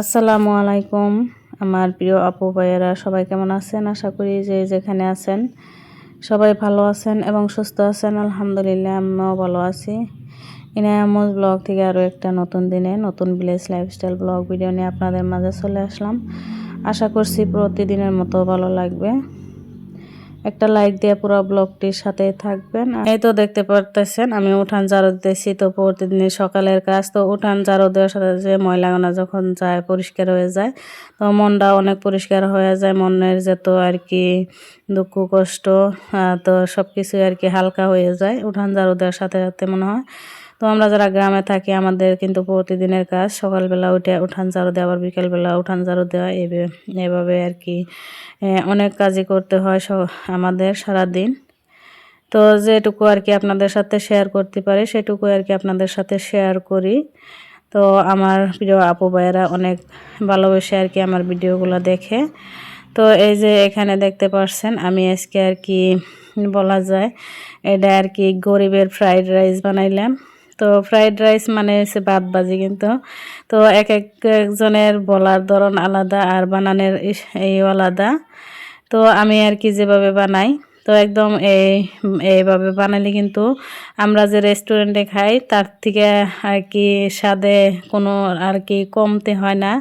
আসসালামু আলাইকুম, আমার প্রিয় আপু ভাইয়েরা, সবাই কেমন আছেন? আশা করি যে যেখানে আছেন সবাই ভালো আছেন এবং সুস্থ আছেন। আলহামদুলিল্লাহ, আমিও ভালো আছি। ইনায়ামজ ব্লগ থেকে আরও একটা নতুন দিনে, নতুন ভিলেজ লাইফস্টাইল ব্লগ ভিডিও নিয়ে আপনাদের মাঝে চলে আসলাম। আশা করছি প্রতিদিনের মতো ভালো লাগবে। একটা লাইক দিয়ে পুরো ব্লগটির সাথে থাকবেন। এই তো দেখতে পারতেছেন, আমি উঠান ঝাড়ু দিতেছি তো প্রতিদিন সকালের কাজ। তো উঠান ঝাড়ু দেওয়ার সাথে যে ময়লাগোনা যখন যায়, পরিষ্কার হয়ে যায়, তো মনটা অনেক পরিষ্কার হয়ে যায়। মনের যত আর কি দুঃখ, কষ্ট তো সব কিছুই আর কি হালকা হয়ে যায়। উঠান ঝাড়ু দেওয়ার সাথে সাথে মনে হয় তো আমরা যারা গ্রামে থাকি, আমাদের কিন্তু প্রতিদিনের কাজ সকালবেলা উঠে উঠান ঝাড়ু দেওয়া, আবার বিকেলবেলা উঠান ঝাড়ু দেওয়া এভাবে আর কি অনেক কাজই করতে হয় আমাদের সারা দিন তো যেটুকু আর কি আপনাদের সাথে শেয়ার করতে পারি, সেটুকু আর কি আপনাদের সাথে শেয়ার করি। তো আমার প্রিয় আপু ভাইয়েরা অনেক ভালোবেসে আর কি আমার ভিডিওগুলো দেখে। তো এই যে এখানে দেখতে পাচ্ছেন আমি আজকে আর কি বলা যায়, এটা আর কি গরিবের ফ্রাইড রাইস বানাইলাম। তো ফ্রাইড রাইস মানে হচ্ছে ভাত বাজি কিন্তু। তো এক এক একজনের বলার ধরন আলাদা আর বানানের এই আলাদা। তো আমি আর কি যেভাবে বানাই, তো একদম এই, এইভাবে বানালে কিন্তু আমরা যে রেস্টুরেন্টে খাই, তার থেকে আর কি স্বাদে কোনো আর কি কমতে হয় না।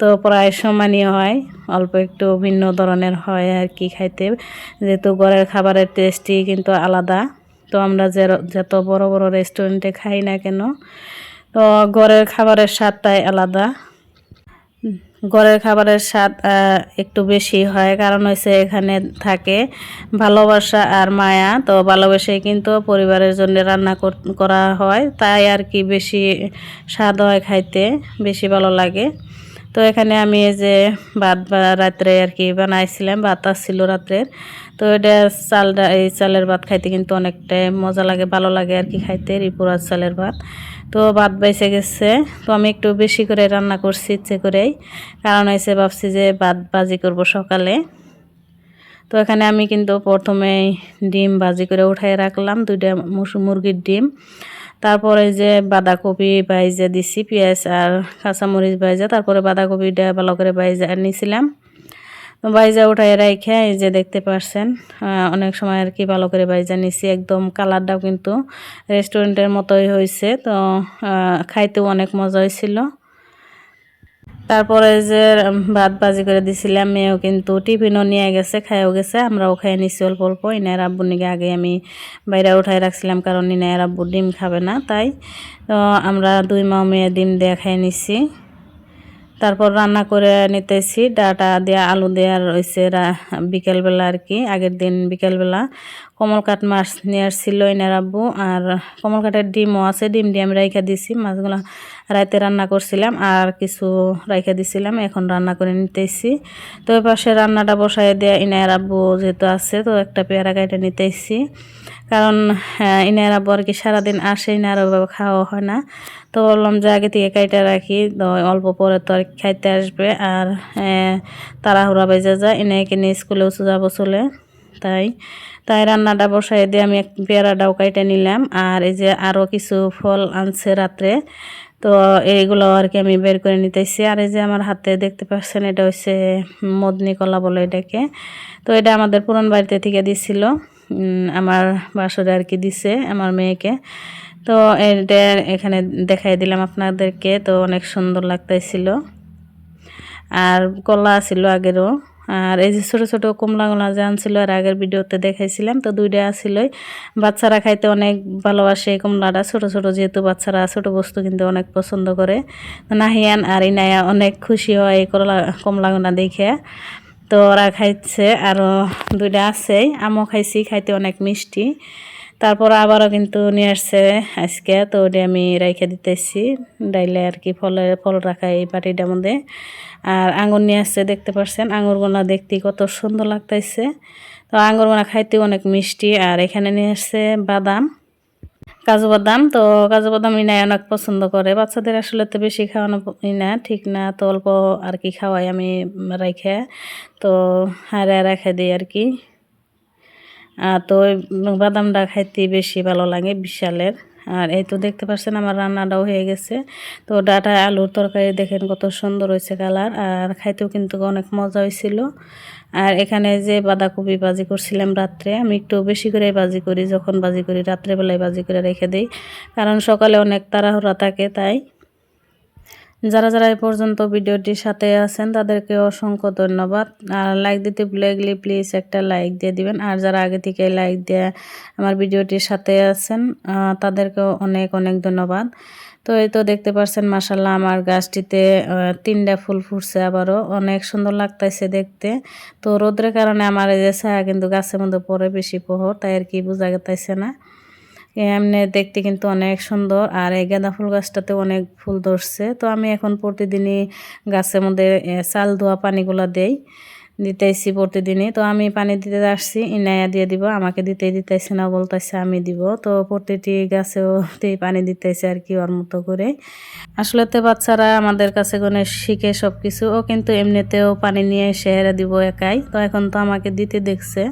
তো প্রায় সমানই হয়, অল্প একটু ভিন্ন ধরনের হয় আর কি খাইতে। যেহেতু ঘরের খাবারের টেস্টই কিন্তু আলাদা। তো আমরা যত বড় বড় রেস্টুরেন্টে খাই না কেন, তো ঘরের খাবারের স্বাদটাই আলাদা। ঘরের খাবারের স্বাদ একটু বেশি হয়, কারণ হচ্ছে এখানে থাকে ভালোবাসা আর মায়া, তো ভালোবেসে কিন্তু পরিবারের জন্য রান্না করা হয়, তাই আর কি বেশি স্বাদ হয় খাইতে, বেশি ভালো লাগে। তো এখানে আমি যে ভাত রাত্রে আর কি বানাইছিলাম, ভাত আসছিল রাত্রের তো এটা চালটা, এই চালের ভাত খাইতে কিন্তু অনেকটাই মজা লাগে, ভালো লাগে আর কি খাইতে রিপুরার চালের ভাত। তো ভাত বাইসে গেছে, তো আমি একটু বেশি করে রান্না করছি ইচ্ছে করেই। কারণ হয়েছে ভাবছি যে ভাত বাজি করব সকালে। তো এখানে আমি কিন্তু প্রথমে ডিম ভাজি করে উঠাই রাখলাম, দুইটা মুরগির ডিম। তারপরে যে বাঁধাকপি বাইজে দিছি, পেঁয়াজ আর কাঁচামরিচ বাইজা তারপরে বাঁধাকপিটা ভালো করে বাইজা নিয়েছিলাম বাইজা উঠাই রাইখে এই যে দেখতে পারছেন অনেক সময় আর কি ভালো করে বাইজা নিছি। একদম কালারটাও কিন্তু রেস্টুরেন্টের মতোই হয়েছে তো খাইতেও অনেক মজা হয়েছিল তারপরে যে ভাত বাজি করে দিছিলাম, মেয়েও কিন্তু টিফিনও নিয়ে গেছে খাইও গেছে। আমরাও খাই নিছি অল্প অল্প। ইনায়ের আব্বুর নিকে আগে আমি বাইরে উঠাই রাখছিলাম, কারণ ইনায়ের আব্বু ডিম খাবে না, তাই। তো, আমরা দুই মা মেয়ে ডিম দিয়ে খাই নিছি। তারপর রান্না করে নিতেছি, ডাটা দেওয়া আলু দেওয়া রয়েছে বিকেলবেলা আর কি, আগের দিন বিকেলবেলা। কমলকাট মাছ নিয়ে আসছিল এনার আব্বু। আর কমলকাটের ডিমও আছে, ডিম দিয়ে আমি রাইখা দিছি, মাছগুলো রাইতে রান্না করছিলাম আর কিছু রাইখা দিছিলাম, এখন রান্না করে নিতেছি। তো এ পাশে রান্নাটা বসাই দেয়া ইনার আব্বু যেহেতু আছে, তো একটা পেয়ারা কাইটে নিতেছি। কারণ ইনার আব্বু আর কি সারাদিন আসে ইনার খাওয়া হয় না। তো বললাম যে আগে থেকে কাইটা রাখি, তো অল্প পরে তো আর খাইতে আসবে। আর তাড়াহুড়া বেজে যায়, এনে নিয়ে স্কুলেও যাব চলে। তাই তাই রান্নাটা বসাই দিয়ে আমি এক পেয়ারাটাও কাইটে নিলাম। আর এই যে আরও কিছু ফল আনছে রাত্রে, তো এইগুলো আর কি আমি বের করে নিতেছি। আর এই যে আমার হাতে দেখতে পাচ্ছেন, এটা হচ্ছে মদনি কলা বলে এটাকে। তো এটা আমাদের পুরন বাড়িতে থেকে দিছিল আমার বাসরে আর কি দিছে, আমার মেয়েকে। তো এটা এখানে দেখাই দিলাম আপনাদেরকে, তো অনেক সুন্দর লাগতেছিল। আর কলা ছিল আগেরও। আর এই যে ছোটো ছোটো কমলাগুলা যে আনছিল আর আগের ভিডিওতে দেখাইছিলাম, তো দুইটা আসিলই। বাচ্চারা খাইতে অনেক ভালোবাসে এই কমলাটা। ছোটো ছোটো যেহেতু বাচ্চারা, ছোটো বস্তু কিন্তু অনেক পছন্দ করে। নাহিয়ান আর ইনায়া অনেক খুশি হয় এই কমলা কমলাগুলা দেখে। তো ওরা খাইছে আরও দুইটা আছে। আমও খাইছি, খাইতে অনেক মিষ্টি। তারপর আবারও কিন্তু নিয়ে আসছে আজকে। তো ওটা আমি রাইখে দিতেছি। ডাইলে আর কি ফলে, ফল রাখা এই বাটিটার মধ্যে। আর আঙুর নিয়ে আসছে, দেখতে পাচ্ছেন আঙুরগুলা দেখতে কত সুন্দর লাগতেছে। তো আঙুরগুলা খাইতে অনেক মিষ্টি। আর এখানে নিয়ে আসছে বাদাম, কাজু বাদাম। তো কাজু বাদাম ইনায় অনেক পছন্দ করে। বাচ্চাদের আসলে তো বেশি খাওয়ানো না, ঠিক না। তো অল্প আর কি খাওয়াই আমি রাইখে তো হারে রেখে দিই আর কি। তো বাদামটা খাইতে বেশি ভালো লাগে বিশালের। আর এই তো দেখতে পাচ্ছেন আমার রান্নাটাও হয়ে গেছে। তো ডাটা আলুর তরকারি দেখেন কত সুন্দর হয়েছে কালার, আর খাইতেও কিন্তু অনেক মজা হয়েছিল। আর এখানে যে বাঁধাকপি বাজি করছিলাম রাত্রে, আমি একটু বেশি করে বাজি করি, যখন বাজি করি রাত্রেবেলায় বাজি করে রেখে দিই। কারণ সকালে অনেক তাড়াহুড়া থাকে, তাই যারা যারা এই পর্যন্ত ভিডিওটির সাথে আছেন, তাদেরকে অসংখ্য ধন্যবাদ। আর লাইক দিতে ভুলে গেলে প্লিজ একটা লাইক দিয়ে দিবেন। আর যারা আগে থেকে লাইক দিয়ে আমার ভিডিওটির সাথে আছেন তাদেরকেও অনেক অনেক ধন্যবাদ। তো এই তো দেখতে পাচ্ছেন মাসাল্লাহ আমার গাছটিতে তিনটা ফুল ফুটছে আবারও। অনেক সুন্দর লাগতেছে দেখতে। তো রোদ্রের কারণে আমার এই যে ছায়া কিন্তু গাছের মধ্যে পরে বেশি প্রহর তাই আর কি বোঝা গেতেছে না। এমনি দেখতে কিন্তু অনেক সুন্দর। আর এই গাঁদা ফুল গাছটাতে অনেক ফুল ধরছে। তো আমি এখন প্রতিদিনই গাছের মধ্যে চাল ধোয়া পানিগুলো দেই, দিতেছি প্রতিদিনই। তো আমি পানি দিতে আসছি, ইনায়া দিয়ে দিব, আমাকে দিতেই দিতেছে না, বলতেছে আমি দিব। তো প্রতিটি গাছেও পানি দিতেছে আর কি ওর মতো করে। আসলে তো বাচ্চারা আমাদের কাছে কোনো শিখে সব কিছু ও কিন্তু এমনিতেও পানি নিয়ে এসে হেরে দিব একাই। তো এখন তো আমাকে দিতে দেখছে।